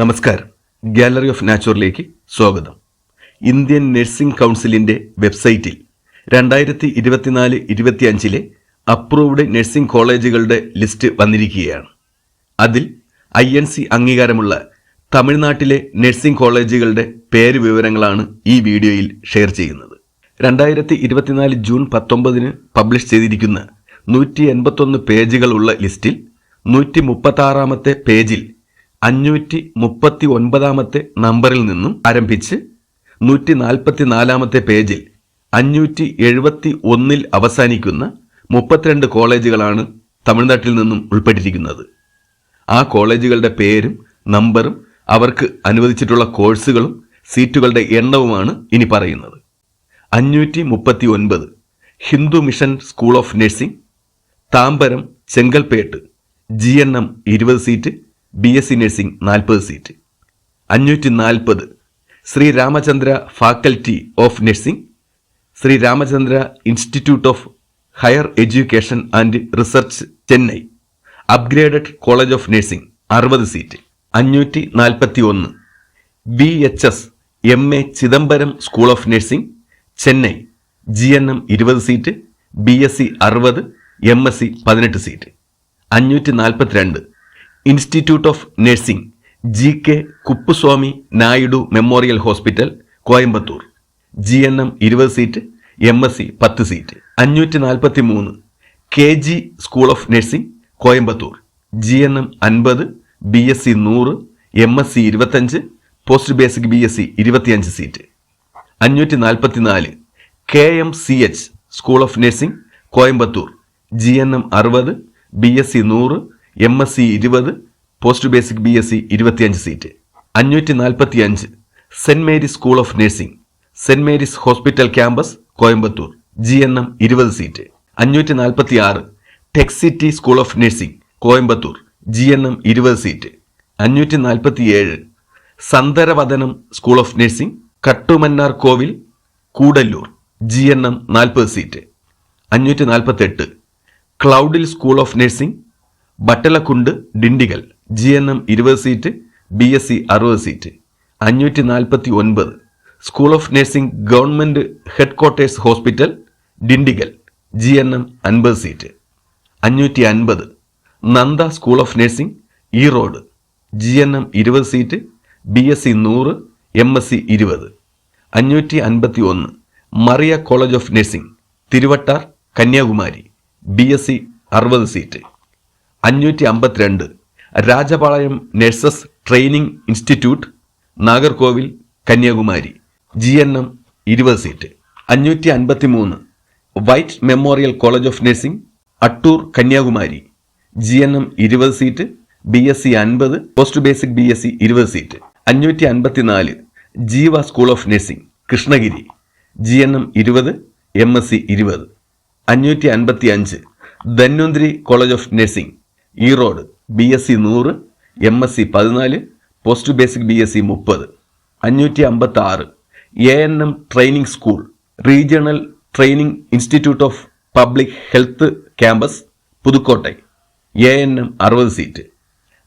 നമസ്കാരം. Gallery of നാച്ചുറലിലേക്ക് സ്വാഗതം. Indian nursing കൗൺസിലിന്റെ വെബ്സൈറ്റിൽ രണ്ടായിരത്തി ഇരുപത്തിനാല് ഇരുപത്തിയഞ്ചിലെ അപ്രൂവ്ഡ് നഴ്സിംഗ് കോളേജുകളുടെ ലിസ്റ്റ് വന്നിരിക്കുകയാണ്. അതിൽ ഐ എൻ സി അംഗീകാരമുള്ള തമിഴ്നാട്ടിലെ നഴ്സിംഗ് കോളേജുകളുടെ പേര് വിവരങ്ങളാണ് ഈ വീഡിയോയിൽ ഷെയർ ചെയ്യുന്നത്. രണ്ടായിരത്തി ഇരുപത്തിനാല് ജൂൺ പത്തൊമ്പതിന് പബ്ലിഷ് ചെയ്തിരിക്കുന്ന നൂറ്റി എൺപത്തൊന്ന് പേജുകളുള്ള ലിസ്റ്റിൽ നൂറ്റി മുപ്പത്താറാമത്തെ പേജിൽ അഞ്ഞൂറ്റി മുപ്പത്തി ഒൻപതാമത്തെ നമ്പറിൽ നിന്നും ആരംഭിച്ച് നൂറ്റി നാൽപ്പത്തി നാലാമത്തെ പേജിൽ അഞ്ഞൂറ്റി എഴുപത്തി ഒന്നിൽ അവസാനിക്കുന്ന മുപ്പത്തിരണ്ട് കോളേജുകളാണ് തമിഴ്നാട്ടിൽ നിന്നും ഉൾപ്പെട്ടിരിക്കുന്നത്. ആ കോളേജുകളുടെ പേരും നമ്പറും അവർക്ക് അനുവദിച്ചിട്ടുള്ള കോഴ്സുകളും സീറ്റുകളുടെ എണ്ണവുമാണ് ഇനി പറയുന്നത്. അഞ്ഞൂറ്റി മുപ്പത്തി ഒൻപത് Hindu mission school of nursing Tambaram Chengalpattu G N M ഇരുപത് seat B S C nursing നാൽപ്പത് സീറ്റ് അഞ്ഞൂറ്റി നാൽപ്പത് Shri Ramachandra faculty of nursing Shri Ramachandra institute of higher education and research Chennai upgraded college of nursing അറുപത് seat അഞ്ഞൂറ്റി നാൽപ്പത്തി ഒന്ന് V H S M A Chidambaram school of nursing Chennai G N M ഇരുപത് seat B S C അറുപത്. M S C പതിനെട്ട് seat അഞ്ഞൂറ്റി നാൽപ്പത്തിരണ്ട് institute of nursing G K Kuppuswamy Naidu memorial hospital Coimbatore. G N M ഇരുപത് seat M S C പത്ത് seat. അഞ്ഞൂറ്റി നാൽപ്പത്തി മൂന്ന് K G school of nursing Coimbatore. G N M അൻപത് B S C നൂറ് M S C ഇരുപത്തഞ്ച് post basic B S C ഇരുപത്തിയഞ്ച് seat. അഞ്ഞൂറ്റി നാൽപ്പത്തി നാല് K M C H school of nursing Coimbatore. G N M അറുപത് B S C നൂറ് M S C ഇരുപത് post basic B S C ഇരുപത്തിയഞ്ച് seat അഞ്ഞൂറ്റി നാൽപ്പത്തി അഞ്ച് saint Mary's school of nursing saint Mary's hospital campus Coimbatore G N M ഇരുപത് seat അഞ്ഞൂറ്റി നാൽപ്പത്തി ആറ് tech city school of nursing Coimbatore G N M ഇരുപത് സീറ്റ് അഞ്ഞൂറ്റി നാൽപ്പത്തി ഏഴ് Sundaravadanam school of nursing Kattumannar Koil Cuddalore G N M നാൽപ്പത് seat അഞ്ഞൂറ്റി നാൽപ്പത്തെട്ട് ക്ലൗഡിൽ school of nursing Batlagundu Dindigul G N M ഇരുപത് സീറ്റ് ബി എസ് സി അറുപത് seat. അഞ്ഞൂറ്റി നാൽപ്പത്തി ഒൻപത് school of nursing government head quarters hospital Dindigul G N M അൻപത് seat. അഞ്ഞൂറ്റി അൻപത് Nanda school of nursing Erode G N M ഇരുപത് seat B S C നൂറ് എം എസ് സി ഇരുപത്. അഞ്ഞൂറ്റി അൻപത്തി ഒന്ന് Maria college of nursing Thiruvattar Kanyakumari B S C അറുപത് സീറ്റ്. അഞ്ഞൂറ്റി അമ്പത്തിരണ്ട് Rajapalayam nurses training institute Nagercoil Kanyakumari. G N M ഇരുപത് സീറ്റ്. അഞ്ഞൂറ്റി അൻപത്തി മൂന്ന് white memorial college of nursing Attur Kanyakumari. G N M ഇരുപത് സീറ്റ്. ബി എസ് സി അൻപത്. Post basic B S C ഇരുപത് സീറ്റ്. അഞ്ഞൂറ്റി അൻപത്തിനാല് Jeeva school of nursing Krishnagiri. G N M ഇരുപത്. എം എസ് സി ഇരുപത്. അഞ്ഞൂറ്റി അൻപത്തി അഞ്ച് Dhanvantari college of nursing Erode B S C നൂറ് എം എസ് സി പതിനാല് post basic B S C മുപ്പത്. അഞ്ഞൂറ്റി അമ്പത്തി ആറ് A N M training school regional training institute of public health campus Pudukkottai. A N M അറുപത് seat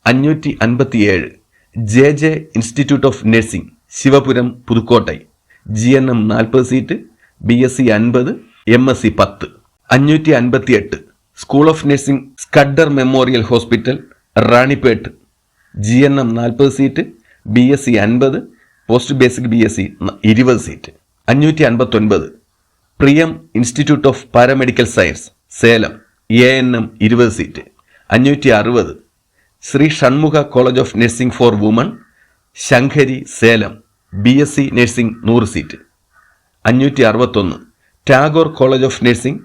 അഞ്ഞൂറ്റി അൻപത്തി ഏഴ് J J institute of nursing Sivapuram Pudukkottai. G N M നാൽപ്പത് seat B S C അൻപത് M S C പത്ത്. അഞ്ഞൂറ്റി അൻപത്തി എട്ട് school of nursing Scudder memorial hospital Ranipet. G N M നാൽപ്പത് സീറ്റ് ബി എസ് സി അൻപത് post basic B S C ഇരുപത് seat. അഞ്ഞൂറ്റി അൻപത്തൊൻപത് Priyam institute of paramedical science Salem A N M ഇരുപത് seat. അഞ്ഞൂറ്റി അറുപത് Shri Shanmugha college of nursing for women Sankari Salem B S C nursing നൂറ് seat. അഞ്ഞൂറ്റി അറുപത്തൊന്ന് Tagore college of nursing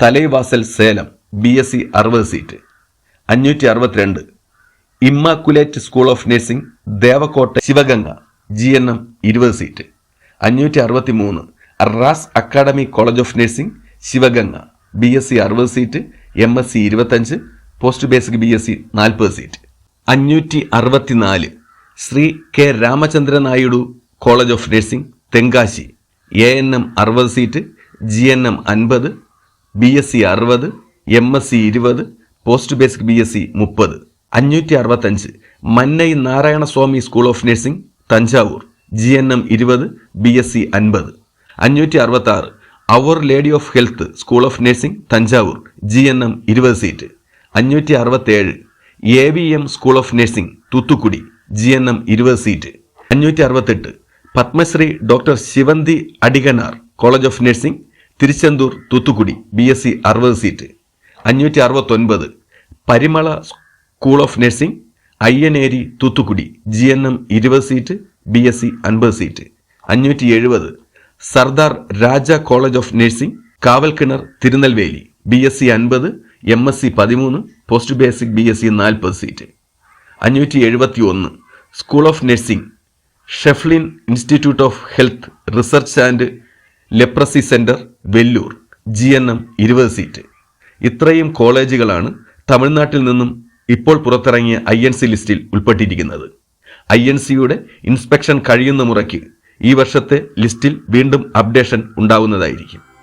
Thalaivasal Salem. B S C അറുപത് seat അഞ്ഞൂറ്റി അറുപത്തിരണ്ട് immaculate school of nursing Devakottai Sivaganga. G N M ഇരുപത് seat അഞ്ഞൂറ്റി അറുപത്തി മൂന്ന് Ras academy college of nursing Sivaganga. B S C അറുപത് സീറ്റ് എം എസ് സി ഇരുപത്തഞ്ച് post basic B S C നാൽപ്പത് സീറ്റ് അഞ്ഞൂറ്റി അറുപത്തിനാല് Shri K Ramachandra Naidu college of nursing Tenkasi. A N M അറുപത് seat G N M അൻപത്. B S C അറുപത്. M S C ഇരുപത് post basic B S C മുപ്പത്. അഞ്ഞൂറ്റി അറുപത്തഞ്ച് Mannai Narayanaswamy school of nursing Thanjavur. G N M ഇരുപത് B S C അൻപത്. അഞ്ഞൂറ്റി അറുപത്തി ആറ് our lady of health school of nursing Thanjavur. G N M ഇരുപത് സീറ്റ് അഞ്ഞൂറ്റി അറുപത്തേഴ് A V M school of nursing Thoothukudi. G N M ഇരുപത് seat അഞ്ഞൂറ്റി അറുപത്തെട്ട് Padmashri doctor Sivanthi Adithanar college of nursing Tiruchendur Thoothukudi. B S C അറുപത് seat അഞ്ഞൂറ്റി അറുപത്തൊൻപത് Parimala school of nursing Ayyaneri Thoothukudi G N M ഇരുപത് seat B S C അൻപത് seat. അഞ്ഞൂറ്റി എഴുപത് Sardar Raja college of nursing Kavalkinar Tirunelveli B S C അൻപത് M S C പതിമൂന്ന് post basic B S C നാൽപ്പത് seat. അഞ്ഞൂറ്റി എഴുപത്തി ഒന്ന് school of nursing Schieffelin institute of health research and leprosy centre Vellore G N M ഇരുപത് seat. ഇത്രയും കോളേജുകളാണ് തമിഴ്നാട്ടിൽ നിന്നും ഇപ്പോൾ പുറത്തിറങ്ങിയ ഐ എൻ സി ലിസ്റ്റിൽ ഉൾപ്പെട്ടിരിക്കുന്നത്. ഐ എൻ സിയുടെ ഇൻസ്പെക്ഷൻ കഴിയുന്ന മുറയ്ക്ക് ഈ വർഷത്തെ ലിസ്റ്റിൽ വീണ്ടും അപ്ഡേഷൻ ഉണ്ടാവുന്നതായിരിക്കും.